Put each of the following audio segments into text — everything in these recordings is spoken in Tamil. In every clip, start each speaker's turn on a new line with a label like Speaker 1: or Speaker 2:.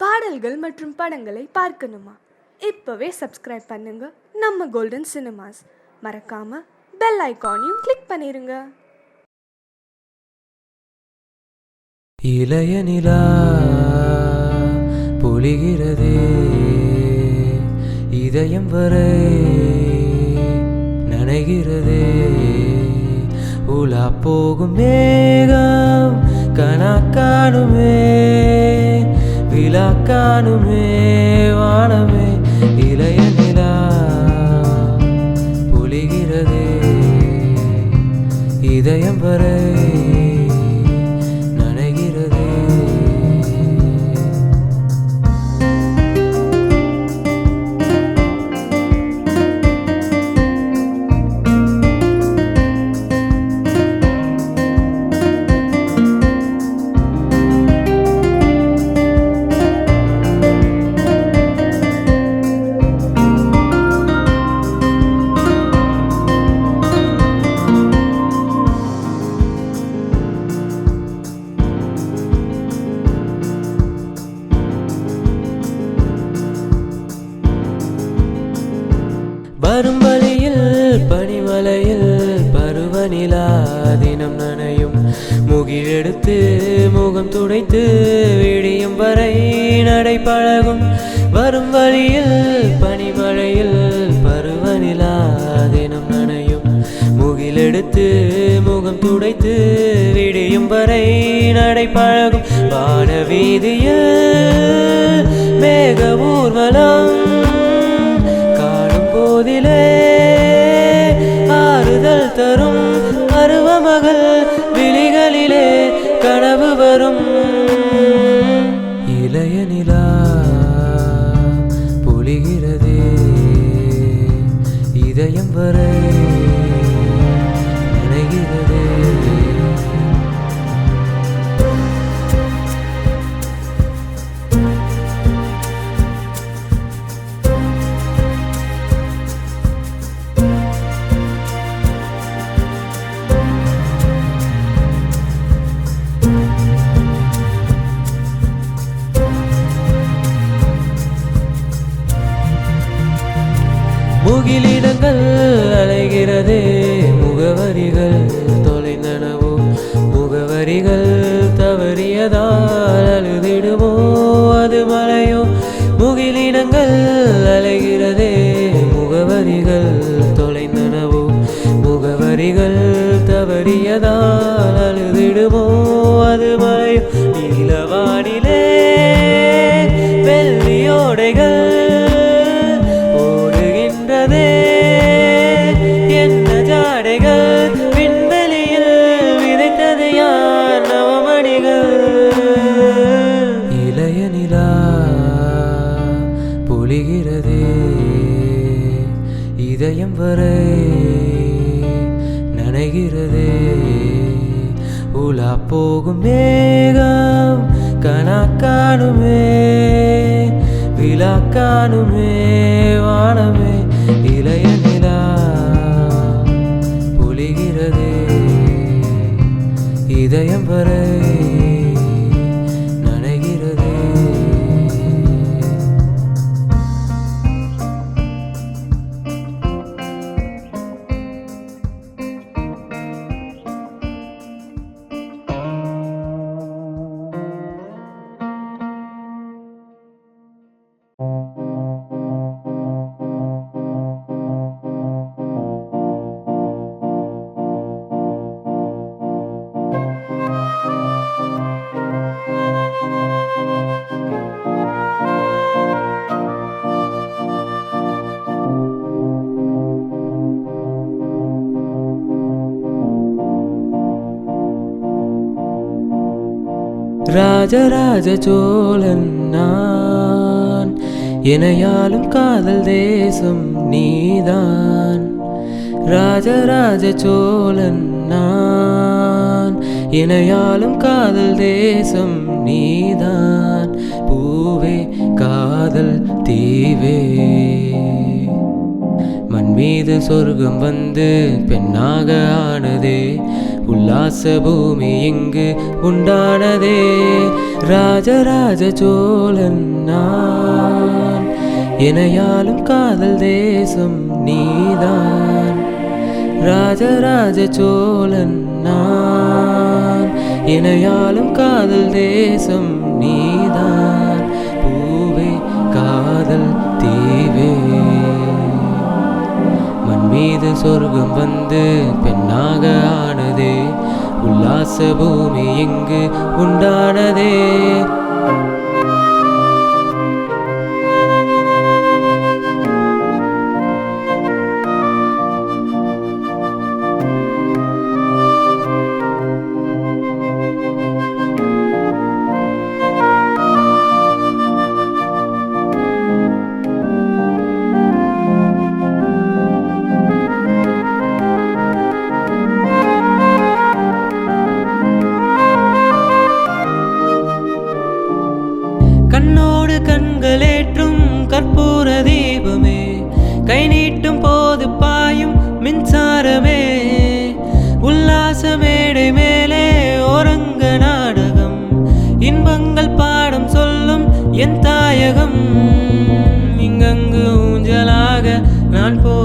Speaker 1: பாடல்கள் மற்றும் படங்களை பார்க்கணுமா? இப்பவே சப்ஸ்கிரைப் பண்ணுங்க. நம்ம கோல்டன் சினிமாஸ் மறக்காம பெல் ஐகானையும் கிளிக் பண்ணிருங்க.
Speaker 2: இளைய நிலா பொழிகிறதே இதயம் வரை நனைகிறதே. உலா போகும் மேகம் கணக்கானுமே காணுமே காணுமே வானமே இளைய நிலா பொழிகிறதே. இதயம் வரை விடியும் வரை நடை பழகும். வரும் வழியில் பனிமழையில் பருவநிலா தினம் நனையும். முகிலெடுத்து முகம் துடைத்து விடியும் வரை நடை பழகும். வான வீதியில் மேக ஊர்வலம் காணும் போதிலே ஆறுதல் தரும் பருவமகள் அது மலையோ போகும் மேகம் கனா காணுமே விழா காணுமே வானமே இளைய நிலா பொழிகிறதே இதயம் வரை. ராஜராஜ சோழன் நான். இணையாலும் காதல் தேசம் நீதான். ராஜராஜ சோழன் நான். இணையாலும் காதல் தேசம் நீதான். பூவே காதல் தீவே. மண் மீது சொர்க்கம் வந்து பெண்ணாக ஆனதே. உல்லாச பூமி இங்கு உண்டானதே. ராஜராஜ சோழன் நான். எனையாலும் காதல் தேசம் நீதான். ராஜராஜ சோழன் நான். எனையாலும் காதல் தேசம் நீதான். பூவே காதல் தீவே. மீது சொர்க்கம் வந்து பெண்ணாக ஆனதே. உல்லாச பூமி இங்கு உண்டானதே.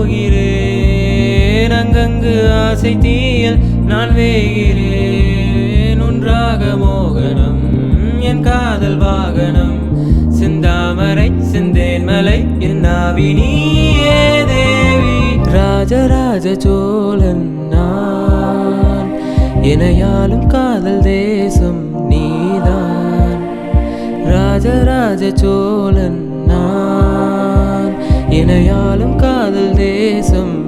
Speaker 2: போகிறேன். அங்கங்கு ஆசை தீயல் நான் வேகிறேன். ஒன்றாக மோகனம் என் காதல் வாகனம். செந்தாமரை செந்தேன் மலை என் நாவி தேவி. ராஜராஜ சோழன் நான் எனையாலும் காதல் தேசம் நீதான். ராஜராஜ சோழன் நான் இணையாலும் காதல் தேசம்.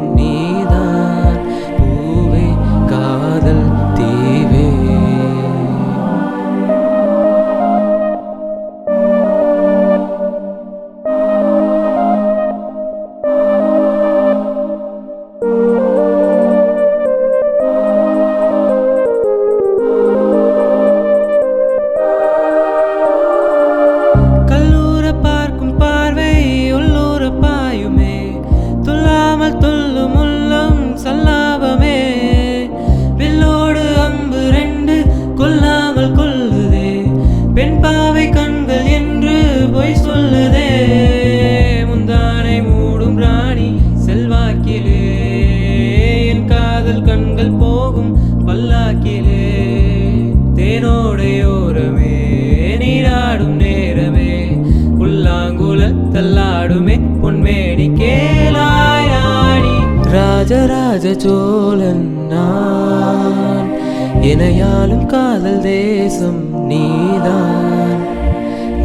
Speaker 2: எனையாலும் காதல் தேசம் நீதான்.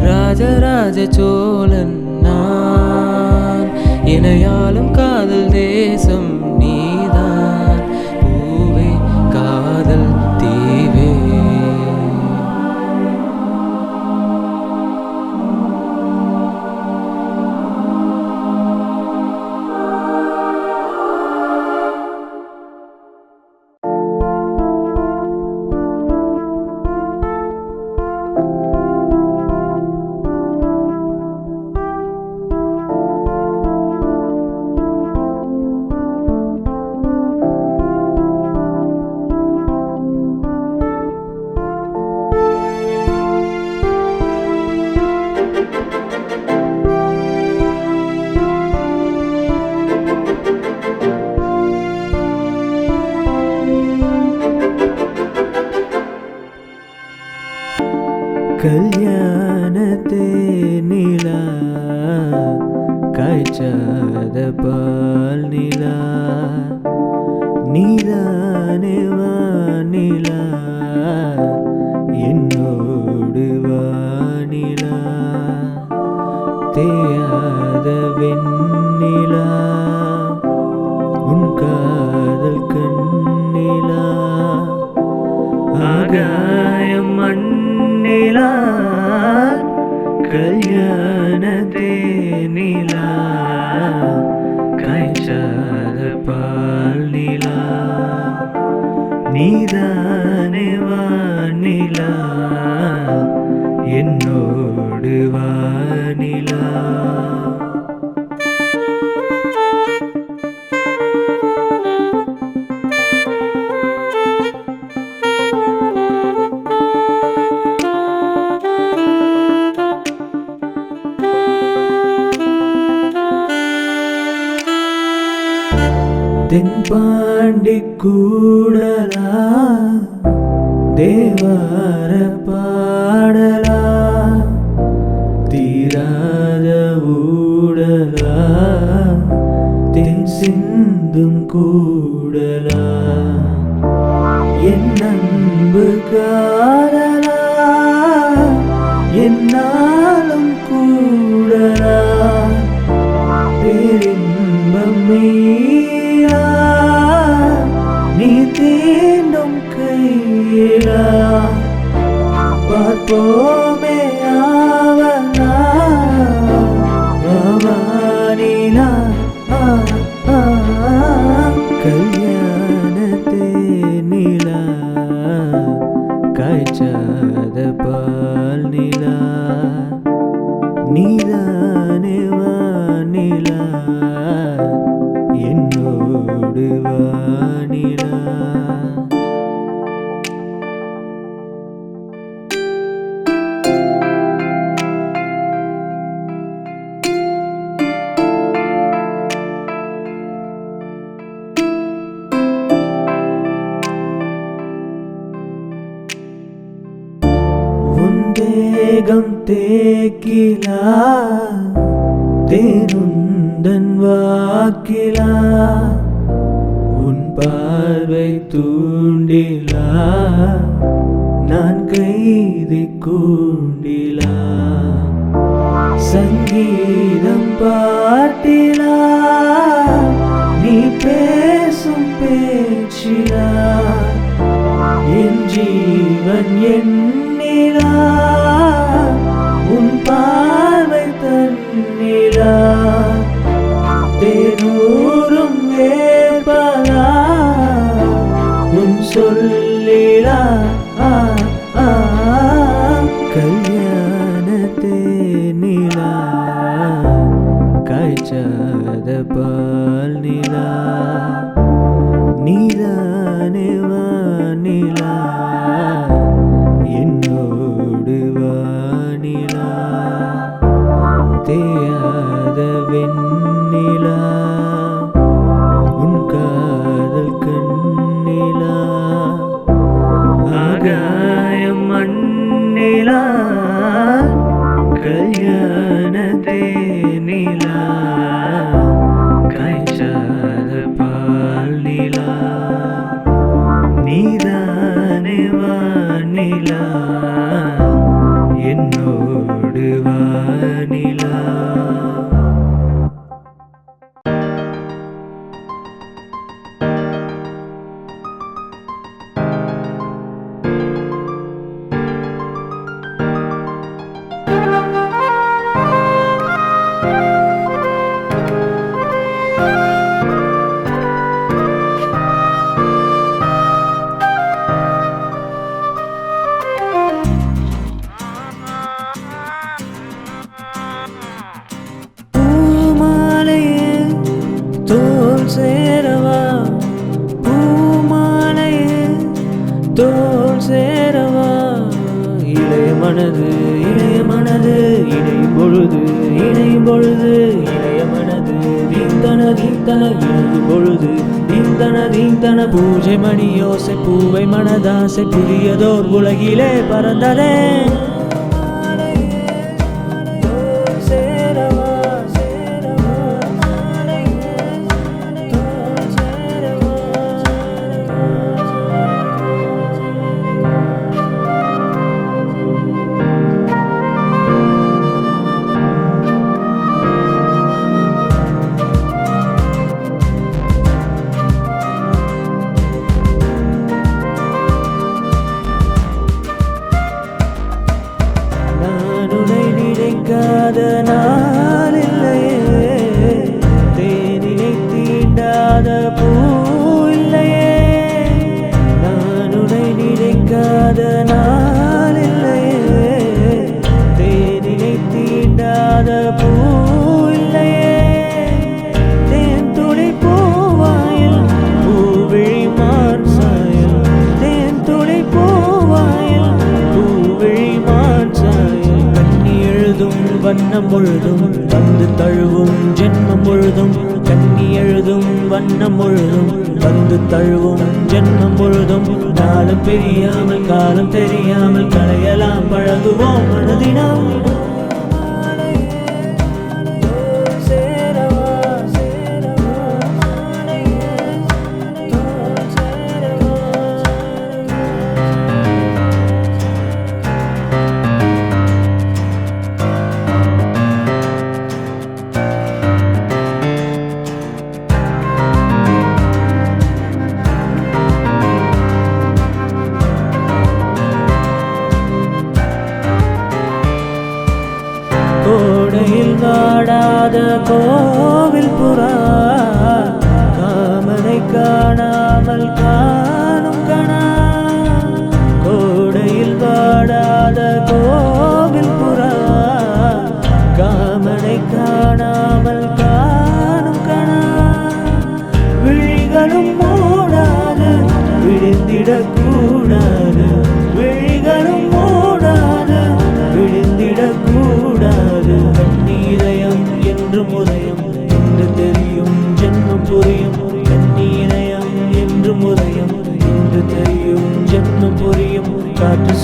Speaker 2: ராஜராஜ சோழன்
Speaker 3: கல்யாணத்தே நிலா காய்ச்சாத பால் நிலா. நீதானே நீதானே வானிலா இருந்தும் கூடலா என் அன்பு காதலா என்னாலும் கூடலா பெரின்பமேயா நீ தேண்டும் கையிலா. பார்ப்போ là. பாட்டிலா நீ பேசும் பேச்சிலா என் ஜீவன் எண்ணிலா உன் பார்வை தன்னிலா. தேனூரும் வேர்பலா உன் சொல்லிலா. காய்ச்சாத பால் நிலா நீதானே வானிலா என்னோடு வானிலா தேயாத வெண்ண ஆசை புதியதோர் உலகிலே பறந்ததே. வண்ணம் முழுதும் Oh.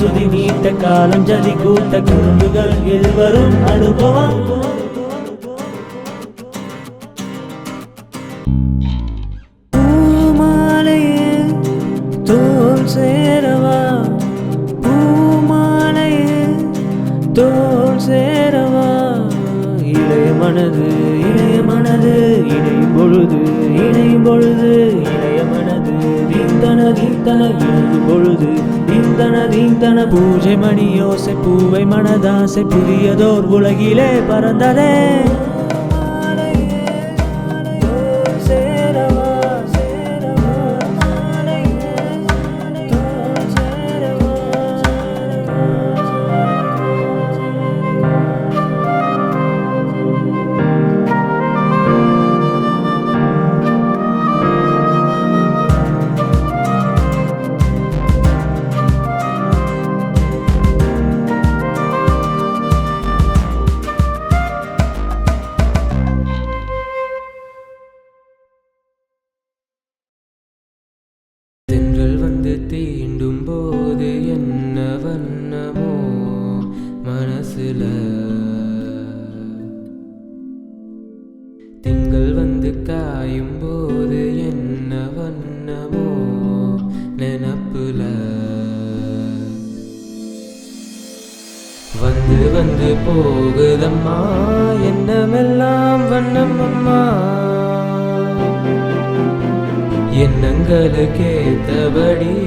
Speaker 3: சுதி நீத்த காலம் ஜதி கூத்த குறும்புகள் எதிர்வரும் அனுபவம். பூஜை மணியோசை பூவை மனதாசை புதியதோர் உலகிலே பறந்ததே.
Speaker 2: என்ன வண்ணமோ மனசுல? திங்கள் வந்து காயும் போது என்ன வண்ணமோ நினப்புல? வந்து வந்து போகுதம்மா என்னமெல்லாம் வண்ணம் அம்மா எண்ணங்களுக்கு ஏத்தபடி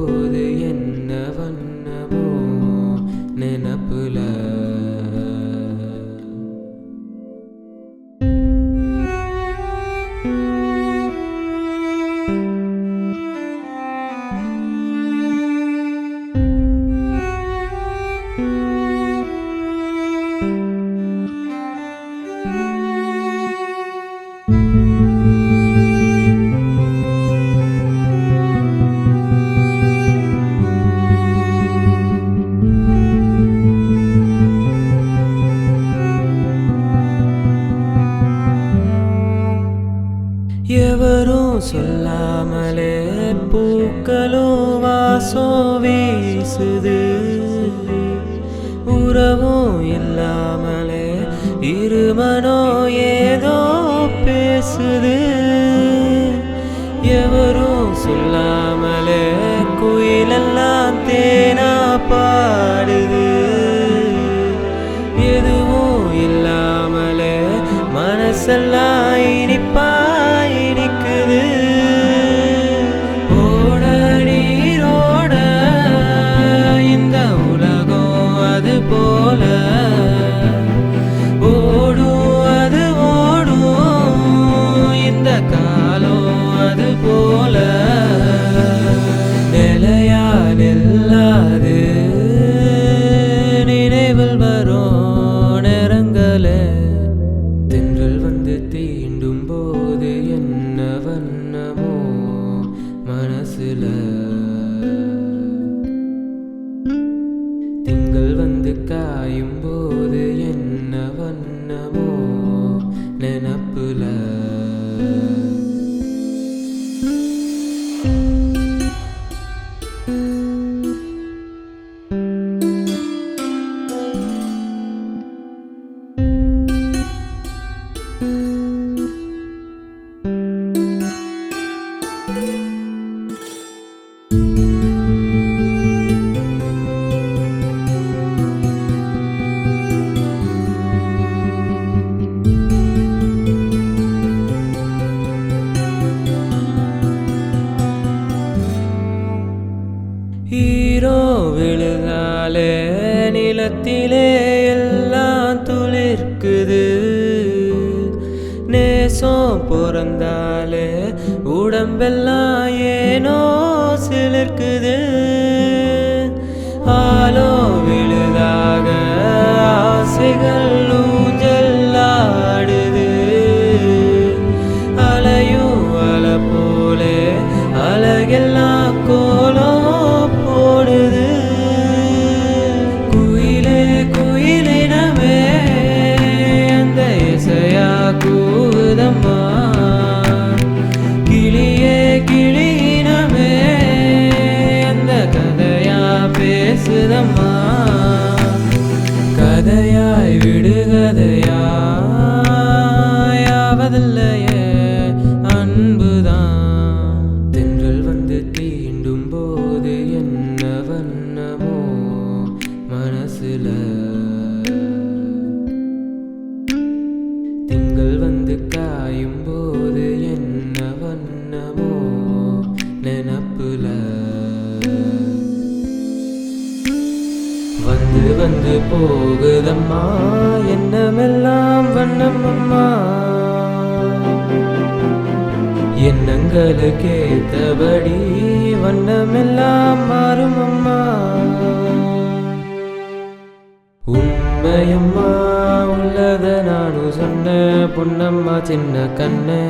Speaker 2: சொல்லாமலே பூக்களும் வாசோ வீசுது. உறவும் இல்லாமலே இருமனோ போல மனசுல திங்கள் வந்து காயும் போது என்ன வண்ணமோ நினப்புல. வந்து வந்து போகுதம்மா என்னமெல்லாம் வண்ணமம்மா. எண்ணங்களுக்கு ஏத்தபடி வண்ணமெல்லாம் மாறும் அம்மா உண்மையம்மா உள்ளத நானும் சொன்ன பொன்னம்மா சின்ன கண்ணே.